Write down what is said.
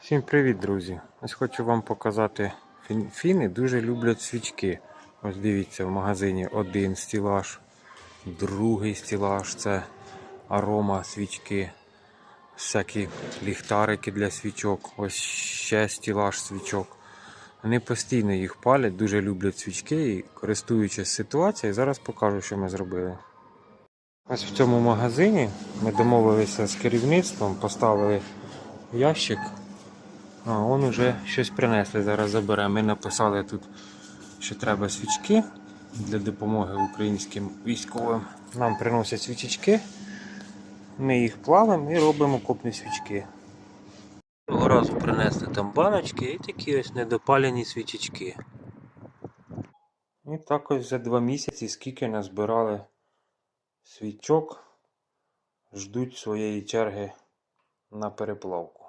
Всім привіт, друзі! Ось хочу вам показати. Фіни дуже люблять свічки. Ось дивіться, в магазині один стілаж, другий стілаж це арома свічки, всякі ліхтарики для свічок, ось ще стілаж свічок. Вони постійно їх палять, дуже люблять свічки і користуючись ситуацією, зараз покажу, що ми зробили. Ось в цьому магазині ми домовилися з керівництвом, поставили ящик. А, он уже щось принесли, зараз заберемо. Ми написали тут, що треба свічки для допомоги українським військовим. Нам приносять свічечки, ми їх плавимо і робимо копні свічки. Цього разу принесли там баночки і такі ось недопалені свічечки. І так ось за два місяці скільки назбирали свічок, ждуть своєї черги на переплавку.